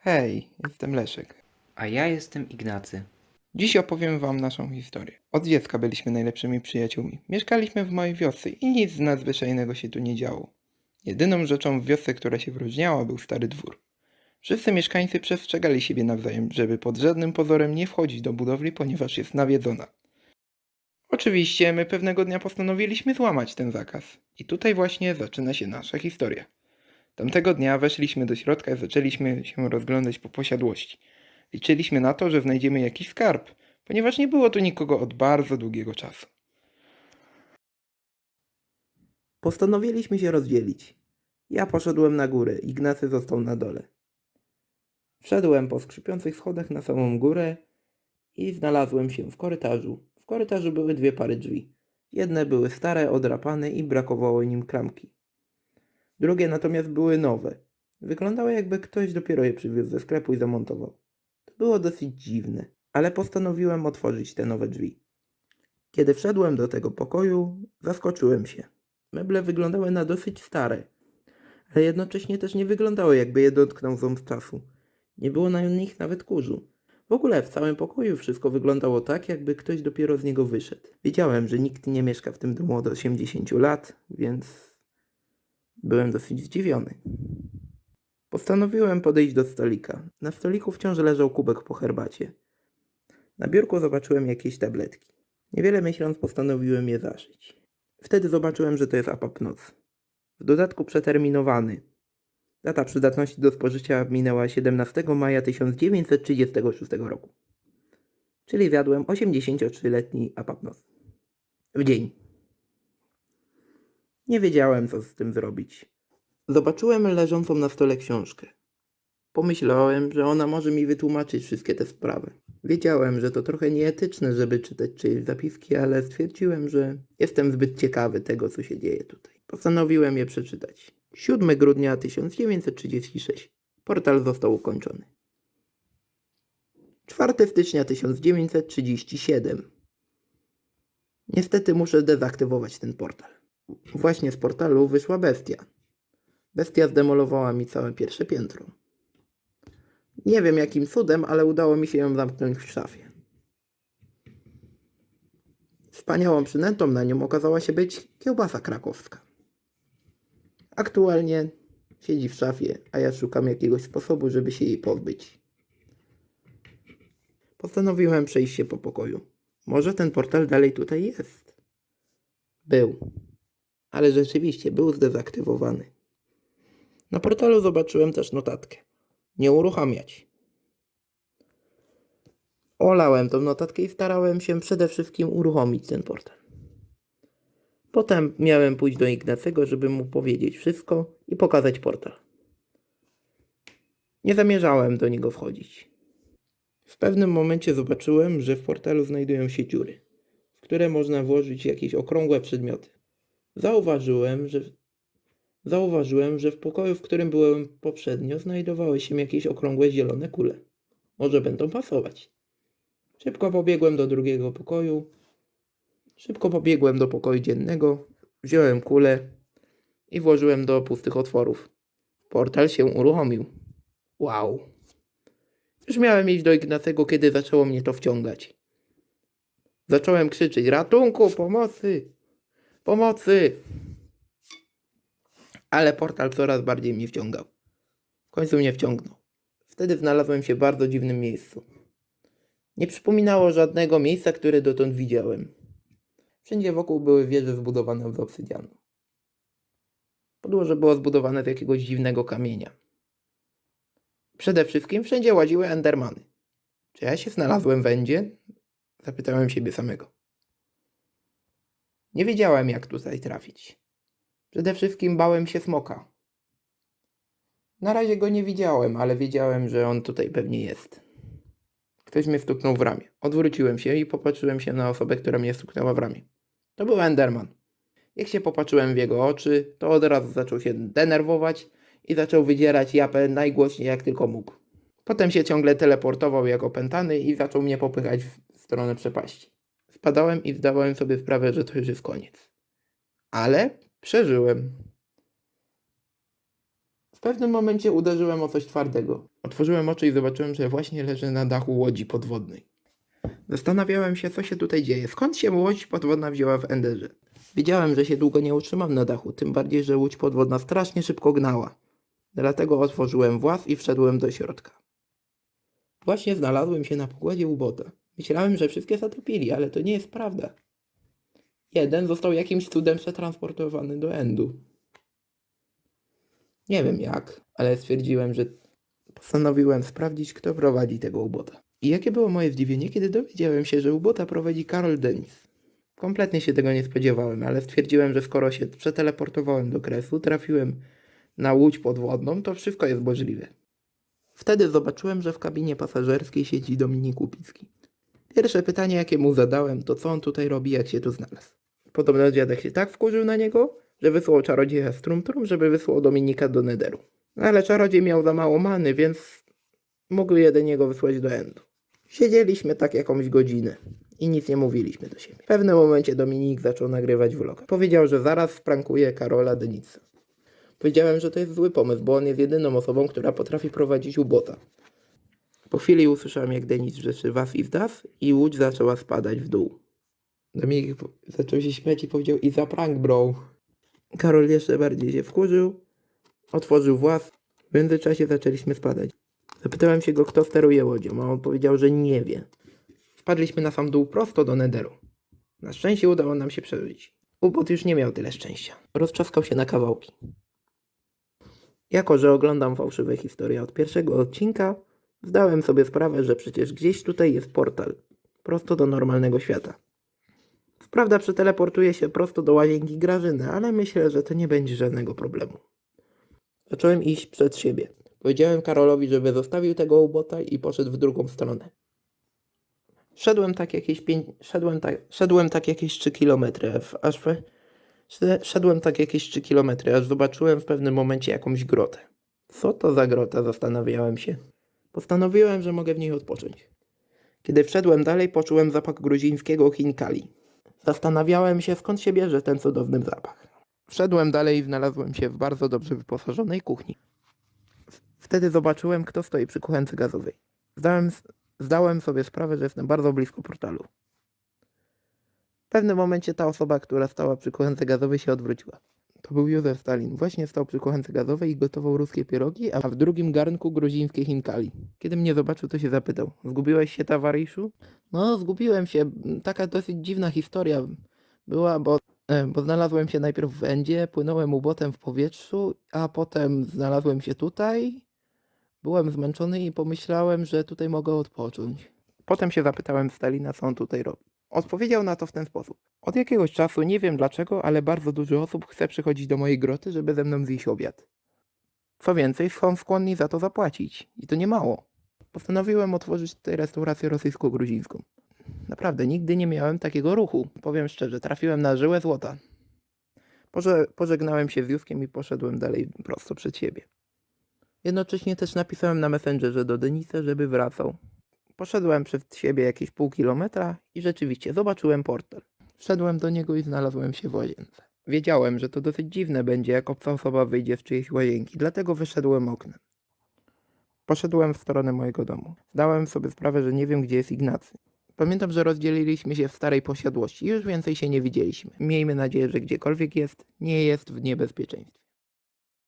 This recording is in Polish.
Hej, jestem Leszek. A ja jestem Ignacy. Dziś opowiem wam naszą historię. Od dziecka byliśmy najlepszymi przyjaciółmi. Mieszkaliśmy w mojej wiosce i nic nadzwyczajnego się tu nie działo. Jedyną rzeczą w wiosce, która się wyróżniała, był stary dwór. Wszyscy mieszkańcy przestrzegali siebie nawzajem, żeby pod żadnym pozorem nie wchodzić do budowli, ponieważ jest nawiedzona. Oczywiście my pewnego dnia postanowiliśmy złamać ten zakaz. I tutaj właśnie zaczyna się nasza historia. Tamtego dnia weszliśmy do środka i zaczęliśmy się rozglądać po posiadłości. Liczyliśmy na to, że znajdziemy jakiś skarb, ponieważ nie było tu nikogo od bardzo długiego czasu. Postanowiliśmy się rozdzielić. Ja poszedłem na górę, Ignacy został na dole. Wszedłem po skrzypiących schodach na samą górę i znalazłem się w korytarzu. W korytarzu były dwie pary drzwi. Jedne były stare, odrapane i brakowało nim klamki. Drugie natomiast były nowe. Wyglądały jakby ktoś dopiero je przywiózł ze sklepu i zamontował. To było dosyć dziwne, ale postanowiłem otworzyć te nowe drzwi. Kiedy wszedłem do tego pokoju, zaskoczyłem się. Meble wyglądały na dosyć stare, ale jednocześnie też nie wyglądały jakby je dotknął ząb czasu. Nie było na nich nawet kurzu. W ogóle w całym pokoju wszystko wyglądało tak, jakby ktoś dopiero z niego wyszedł. Wiedziałem, że nikt nie mieszka w tym domu od 80 lat, więc byłem dosyć zdziwiony. Postanowiłem podejść do stolika. Na stoliku wciąż leżał kubek po herbacie. Na biurku zobaczyłem jakieś tabletki. Niewiele myśląc postanowiłem je zaszyć. Wtedy zobaczyłem, że to jest apapnoc. W dodatku przeterminowany. Data przydatności do spożycia minęła 17 maja 1936 roku. Czyli zjadłem 83-letni apapnoc. W dzień. Nie wiedziałem, co z tym zrobić. Zobaczyłem leżącą na stole książkę. Pomyślałem, że ona może mi wytłumaczyć wszystkie te sprawy. Wiedziałem, że to trochę nieetyczne, żeby czytać czyjeś zapiski, ale stwierdziłem, że jestem zbyt ciekawy tego, co się dzieje tutaj. Postanowiłem je przeczytać. 7 grudnia 1936. Portal został ukończony. 4 stycznia 1937. Niestety muszę dezaktywować ten portal. Właśnie z portalu wyszła bestia. Bestia zdemolowała mi całe pierwsze piętro. Nie wiem jakim cudem, ale udało mi się ją zamknąć w szafie. Wspaniałą przynętą na nią okazała się być kiełbasa krakowska. Aktualnie siedzi w szafie, a ja szukam jakiegoś sposobu, żeby się jej pozbyć. Postanowiłem przejść się po pokoju. Może ten portal dalej tutaj jest. Był. Ale rzeczywiście był zdezaktywowany. Na portalu zobaczyłem też notatkę. Nie uruchamiać. Olałem tą notatkę i starałem się przede wszystkim uruchomić ten portal. Potem miałem pójść do Ignacego, żeby mu powiedzieć wszystko i pokazać portal. Nie zamierzałem do niego wchodzić. W pewnym momencie zobaczyłem, że w portalu znajdują się dziury, w które można włożyć jakieś okrągłe przedmioty. Zauważyłem, że Zauważyłem, że w pokoju, w którym byłem poprzednio, znajdowały się jakieś okrągłe zielone kule. Może będą pasować. Szybko pobiegłem do drugiego pokoju. Szybko pobiegłem do pokoju dziennego, wziąłem kulę i włożyłem do pustych otworów. Portal się uruchomił. Wow. Już miałem iść do Ignacego, kiedy zaczęło mnie to wciągać. Zacząłem krzyczeć: Ratunku, pomocy! Pomocy! ale portal coraz bardziej mnie wciągał. W końcu mnie wciągnął. Wtedy znalazłem się w bardzo dziwnym miejscu. Nie przypominało żadnego miejsca, które dotąd widziałem. Wszędzie wokół były wieże zbudowane z obsydianu. Podłoże było zbudowane z jakiegoś dziwnego kamienia. Przede wszystkim wszędzie łaziły endermany. Czy ja się znalazłem w endzie? Zapytałem siebie samego. Nie wiedziałem, jak tutaj trafić. Przede wszystkim bałem się smoka. Na razie go nie widziałem, ale wiedziałem, że on tutaj pewnie jest. Ktoś mnie stuknął w ramię. Odwróciłem się i popatrzyłem się na osobę, która mnie stuknęła w ramię. To był Enderman. Jak się popatrzyłem w jego oczy, to od razu zaczął się denerwować i zaczął wydzierać japę najgłośniej jak tylko mógł. Potem się ciągle teleportował jak opętany i zaczął mnie popychać w stronę przepaści. Spadałem i zdawałem sobie sprawę, że to już jest koniec. Ale Przeżyłem. W pewnym momencie uderzyłem o coś twardego. Otworzyłem oczy i zobaczyłem, że właśnie leżę na dachu łodzi podwodnej. Zastanawiałem się, co się tutaj dzieje. Skąd się łódź podwodna wzięła w Enderze? Wiedziałem, że się długo nie utrzymam na dachu, tym bardziej, że łódź podwodna strasznie szybko gnała. Dlatego otworzyłem włas i wszedłem do środka. Właśnie znalazłem się na pokładzie ubota. Myślałem, że wszystkie zatopili, ale to nie jest prawda. Jeden został jakimś cudem przetransportowany do Endu. Nie wiem jak, ale stwierdziłem, że postanowiłem sprawdzić, kto prowadzi tego ubota. I jakie było moje zdziwienie, kiedy dowiedziałem się, że ubota prowadzi Karol Dennis. Kompletnie się tego nie spodziewałem, ale stwierdziłem, że skoro się przeteleportowałem do kresu, trafiłem na łódź podwodną, to wszystko jest możliwe. Wtedy zobaczyłem, że w kabinie pasażerskiej siedzi Dominik Łupicki. Pierwsze pytanie, jakie mu zadałem, to co on tutaj robi, jak się tu znalazł. Podobno dziadek się tak wkurzył na niego, że wysłał czarodzieja Strumtrum, żeby wysłał Dominika do Nederu. Ale czarodziej miał za mało many, więc mógł jedynie go wysłać do Endu. Siedzieliśmy tak jakąś godzinę i nic nie mówiliśmy do siebie. W pewnym momencie Dominik zaczął nagrywać vloga. Powiedział, że zaraz sprankuje Karola Denica. Powiedziałem, że to jest zły pomysł, bo on jest jedyną osobą, która potrafi prowadzić ubota. Po chwili usłyszałem, jak Denis rzeczy was i zdas i łódź zaczęła spadać w dół. Dominik zaczął się śmiać i powiedział i za prank, bro. Karol jeszcze bardziej się wkurzył, otworzył włas. W międzyczasie zaczęliśmy spadać. Zapytałem się go, kto steruje łodzią, a on powiedział, że nie wie. Wpadliśmy na sam dół prosto do Nederu. Na szczęście udało nam się przeżyć. Ubot już nie miał tyle szczęścia. Rozczaskał się na kawałki. Jako, że oglądam fałszywe historie od pierwszego odcinka, zdałem sobie sprawę, że przecież gdzieś tutaj jest portal. Prosto do normalnego świata. Co prawda przeteleportuję się prosto do łazienki Grażyny, ale myślę, że to nie będzie żadnego problemu. Zacząłem iść przed siebie. Powiedziałem Karolowi, żeby zostawił tego ubota i poszedł w drugą stronę. Szedłem tak jakieś pięć, szedłem tak, szedłem tak jakieś 3 kilometry, aż szedłem tak jakieś 3 kilometry, aż zobaczyłem w pewnym momencie jakąś grotę. Co to za grota, zastanawiałem się. Postanowiłem, że mogę w niej odpocząć. Kiedy wszedłem dalej, poczułem zapach gruzińskiego chinkali. Zastanawiałem się, skąd się bierze ten cudowny zapach. Wszedłem dalej i znalazłem się w bardzo dobrze wyposażonej kuchni. Wtedy zobaczyłem, kto stoi przy kuchence gazowej. Zdałem, zdałem sobie sprawę, że jestem bardzo blisko portalu. W pewnym momencie ta osoba, która stała przy kuchence gazowej się odwróciła. To był Józef Stalin. Właśnie stał przy kuchence gazowej i gotował ruskie pierogi, a w drugim garnku gruzińskie chinkali. Kiedy mnie zobaczył, to się zapytał. Zgubiłeś się, towarzyszu? No, zgubiłem się. Taka dosyć dziwna historia była, bo, e, bo znalazłem się najpierw w Endzie, płynąłem ubotem w powietrzu, a potem znalazłem się tutaj. Byłem zmęczony i pomyślałem, że tutaj mogę odpocząć. Potem się zapytałem Stalina, co on tutaj robi. Odpowiedział na to w ten sposób. Od jakiegoś czasu, nie wiem dlaczego, ale bardzo dużo osób chce przychodzić do mojej groty, żeby ze mną zjeść obiad. Co więcej, są skłonni za to zapłacić. I to nie mało. Postanowiłem otworzyć tutaj restaurację rosyjsko-gruzińską. Naprawdę, nigdy nie miałem takiego ruchu. Powiem szczerze, trafiłem na żyłę złota. Poże, pożegnałem się z Józkiem i poszedłem dalej prosto przed siebie. Jednocześnie też napisałem na Messengerze do Denisa, żeby wracał. Poszedłem przed siebie jakieś pół kilometra i rzeczywiście zobaczyłem portal. Wszedłem do niego i znalazłem się w łazience. Wiedziałem, że to dosyć dziwne będzie, jak obca osoba wyjdzie z czyjejś łazienki, dlatego wyszedłem oknem. Poszedłem w stronę mojego domu. Zdałem sobie sprawę, że nie wiem, gdzie jest Ignacy. Pamiętam, że rozdzieliliśmy się w starej posiadłości i już więcej się nie widzieliśmy. Miejmy nadzieję, że gdziekolwiek jest, nie jest w niebezpieczeństwie.